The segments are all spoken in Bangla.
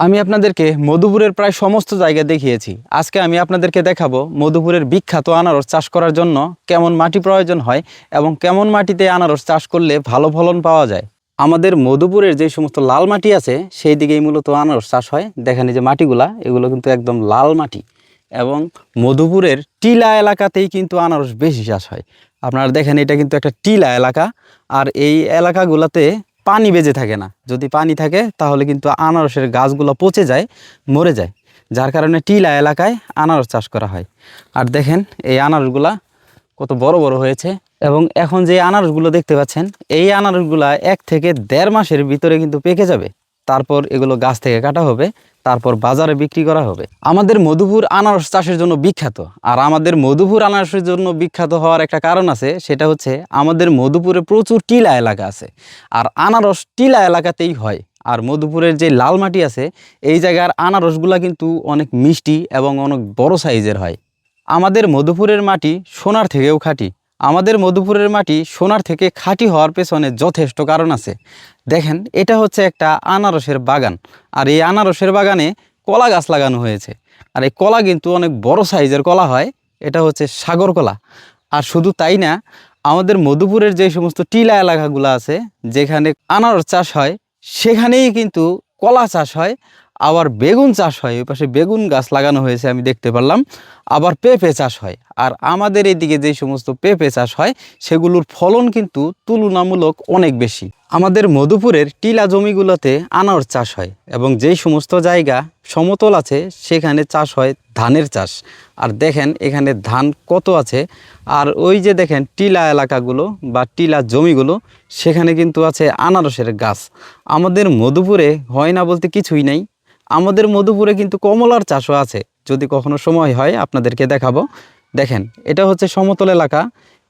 আমি আপনাদেরকে মধুপুরের প্রায় সমস্ত জায়গা দেখিয়েছি। আজকে আমি আপনাদেরকে দেখাবো মধুপুরের বিখ্যাত আনারস চাষ করার জন্য কেমন মাটি প্রয়োজন হয় এবং কেমন মাটিতে আনারস চাষ করলে ভালো ফলন পাওয়া যায়। আমাদের মধুপুরের যে সমস্ত লাল মাটি আছে, সেই দিকেই মূলত আনারস চাষ হয়। দেখেন যে মাটিগুলা, এগুলো কিন্তু একদম লাল মাটি। এবং মধুপুরের টিলা এলাকাতেই কিন্তু আনারস বেশি চাষ হয়। আপনারা দেখেন এটা কিন্তু একটা টিলা এলাকা। আর এই এলাকাগুলোতে পানি বেজে থাকে না। যদি পানি থাকে, তাহলে কিন্তু আনারসের গাছগুলো পচে যায়, মরে যায়। যার কারণে টিলা এলাকায় আনারস চাষ করা হয়। আর দেখেন, এই আনারসগুলা কত বড় বড় হয়েছে। এবং এখন যে আনারসগুলো দেখতে পাচ্ছেন, এই আনারসগুলা এক থেকে দেড় মাসের ভিতরে কিন্তু পেকে যাবে। তারপর এগুলো গাছ থেকে কাটা হবে। তারপর বাজারে বিক্রি করা হবে। আমাদের মধুপুর আনারস চাষের জন্য বিখ্যাত। আর আমাদের মধুপুর আনারসের জন্য বিখ্যাত হওয়ার একটা কারণ আছে, সেটা হচ্ছে আমাদের মধুপুরে প্রচুর টিলা এলাকা আছে। আর আনারস টিলা এলাকাতেই হয়। আর মধুপুরের যে লাল মাটি আছে, এই জায়গার আনারসগুলা কিন্তু অনেক মিষ্টি এবং অনেক বড় সাইজের হয়। আমাদের মধুপুরের মাটি সোনার থেকেও খাঁটি। আমাদের মধুপুরের মাটি সোনার থেকে খাঁটি হওয়ার পেছনে যথেষ্ট কারণ আছে। দেখেন, এটা হচ্ছে একটা আনারসের বাগান, আর এই আনারসের বাগানে কলা গাছ লাগানো হয়েছে। আর এই কলা কিন্তু অনেক বড় সাইজের কলা হয়, এটা হচ্ছে সাগর কলা। আর শুধু তাই না, আমাদের মধুপুরের যে সমস্ত টিলা এলাকাগুলো আছে, যেখানে আনারস চাষ হয়, সেখানেই কিন্তু কলা চাষ হয়। আবার বেগুন চাষ হয়, ওই পাশে বেগুন গাছ লাগানো হয়েছে, আমি দেখতে পারলাম। আবার পেঁপে চাষ হয়। আর আমাদের এদিকে যে সমস্ত পেঁপে চাষ হয়, সেগুলোর ফলন কিন্তু তুলনামূলক অনেক বেশি। আমাদের মধুপুরের টিলা জমিগুলোতে আনারস চাষ হয় এবং যেই সমস্ত জায়গা সমতল আছে, সেখানে চাষ হয় ধানের চাষ। আর দেখেন এখানে ধান কত আছে। আর ওই যে দেখেন টিলা এলাকাগুলো বা টিলা জমিগুলো, সেখানে কিন্তু আছে আনারসের গাছ। আমাদের মধুপুরে হয় না বলতে কিছুই নাই। আমাদের মধুপুরে কিন্তু কমলার চাষও আছে। যদি কখনো সময় হয়, আপনাদেরকে দেখাবো। দেখেন, এটা হচ্ছে সমতল এলাকা,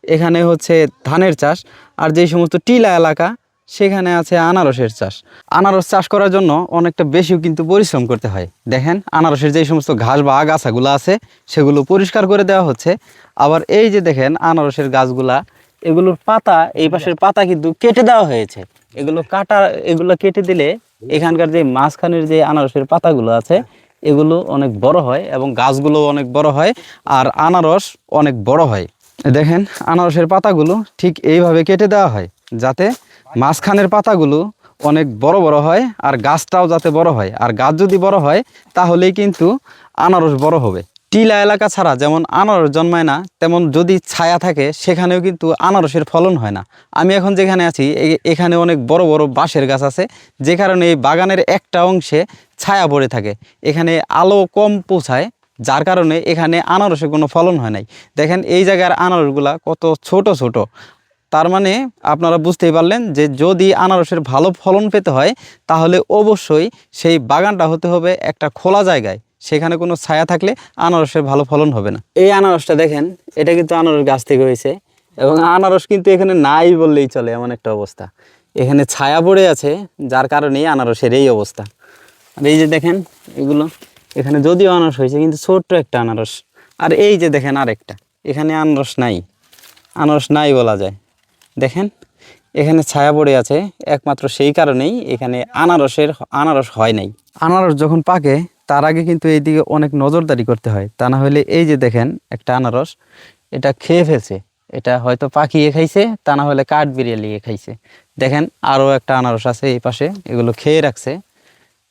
এখানে হচ্ছে ধানের চাষ, আর যেই সমস্ত টিলা এলাকা, সেখানে আছে আনারসের চাষ। আনারস চাষ করার জন্য অনেকটা বেশিও কিন্তু পরিশ্রম করতে হয়। দেখেন, আনারসের যে সমস্ত ঘাস বা আগাছাগুলো আছে, সেগুলো পরিষ্কার করে দেওয়া হচ্ছে। আবার এই যে দেখেন, আনারসের গাছগুলা এগুলোর পাতা এই পাশের পাতা কিন্তু কেটে দেওয়া হয়েছে। এগুলো কাটা এগুলো কেটে দিলে এখানকার যে মাঝখানের যে আনারসের পাতাগুলো আছে এগুলো অনেক বড় হয় এবং গাছগুলো অনেক বড় হয় আর আনারস অনেক বড় হয়। দেখেন আনারসের পাতাগুলো ঠিক এইভাবে কেটে দেওয়া হয় যাতে মাঝখানের পাতাগুলো অনেক বড় বড় হয় আর গাছটাও যাতে বড় হয়। আর গাছ যদি বড় হয় তাহলেই কিন্তু আনারস বড় হবে। টিলা এলাকা ছাড়া যেমন আনারস জন্মায় না, তেমন যদি ছায়া থাকে, সেখানেও কিন্তু আনারসের ফলন হয় না। আমি এখন যেখানে আছি এখানে অনেক বড় বড় বাঁশের গাছ আছে, যে কারণে এই বাগানের একটা অংশে ছায়া পড়ে থাকে। এখানে আলো কম পৌঁছায়, যার কারণে এখানে আনারসের কোনো ফলন হয় নাই। দেখেন এই জায়গার আনারসগুলা কত ছোট ছোট। তার মানে আপনারা বুঝতেই পারলেন যে যদি আনারসের ভালো ফলন পেতে হয়, তাহলে অবশ্যই সেই বাগানটা হতে হবে একটা খোলা জায়গায়। সেখানে কোনো ছায়া থাকলে আনারসের ভালো ফলন হবে না। এই আনারসটা দেখেন এটা কিন্তু আনারস গাছ থেকে হয়েছে এবং আনারস কিন্তু এখানে নাই বললেই চলে এমন একটা অবস্থা। এখানে ছায়া পড়ে আছে যার কারণেই আনারসের এই অবস্থা। আর এই যে দেখেন এগুলো এখানে যদিও আনারস হয়েছে কিন্তু ছোট্ট একটা আনারস। আর এই যে দেখেন আরেকটা এখানে আনারস নাই। আনারস নাই বলা যায়। দেখেন এখানে ছায়া পড়ে আছে একমাত্র সেই কারণেই এখানে আনারসের আনারস হয় নাই। আনারস যখন পাকে তার আগে কিন্তু এইদিকে অনেক নজরদারি করতে হয়। তা না হলে এই যে দেখেন, একটা আনারস, এটা খেয়ে ফেলছে। এটা হয়তো পাখিয়ে খাইছে, তা না হলে কাঠ বিড়িয়ে খাইছে। দেখেন, আরও একটা আনারস আছে এই পাশে, এগুলো খেয়ে রাখছে।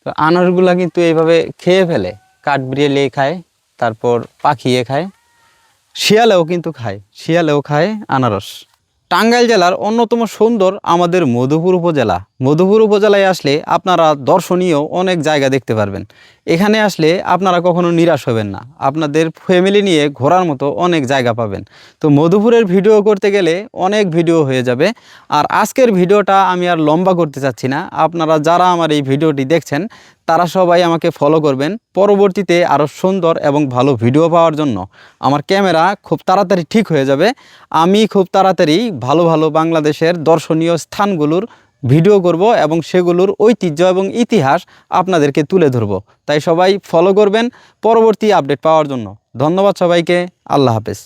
তো আনারসগুলা কিন্তু এইভাবে খেয়ে ফেলে, কাঠ বিড়িয়ে খায়, তারপর পাখিয়ে খায়। শিয়ালেও কিন্তু খায়, শিয়ালেও খায় আনারস। টাঙ্গাইল জেলার অন্যতম সুন্দর আমাদের মধুপুর উপজেলা। মধুপুর উপজেলায় আসলে আপনারা দর্শনীয় অনেক জায়গা দেখতে পারবেন। এখানে আসলে আপনারা কখনো নিরাশ হবেন না। আপনাদের ফ্যামিলি নিয়ে ঘোরার মতো অনেক জায়গা পাবেন। তো মধুপুরের ভিডিও করতে গেলে অনেক ভিডিও হয়ে যাবে। আর আজকের ভিডিওটা আমি আর লম্বা করতে চাচ্ছি না। আপনারা যারা আমার এই ভিডিওটি দেখছেন তারা সবাই আমাকে ফলো করবেন। পরবর্তীতে আরও সুন্দর এবং ভালো ভিডিও পাওয়ার জন্য। আমার ক্যামেরা খুব তাড়াতাড়ি ঠিক হয়ে যাবে। আমি খুব তাড়াতাড়ি ভালো ভালো বাংলাদেশের দর্শনীয় স্থানগুলোর ভিডিও করব এবং সেগুলোর ঐতিহ্য এবং ইতিহাস আপনাদেরকে তুলে ধরব। তাই সবাই ফলো করবেন। পরবর্তী আপডেট পাওয়ার জন্য। ধন্যবাদ সবাইকে। আল্লাহ হাফেজ।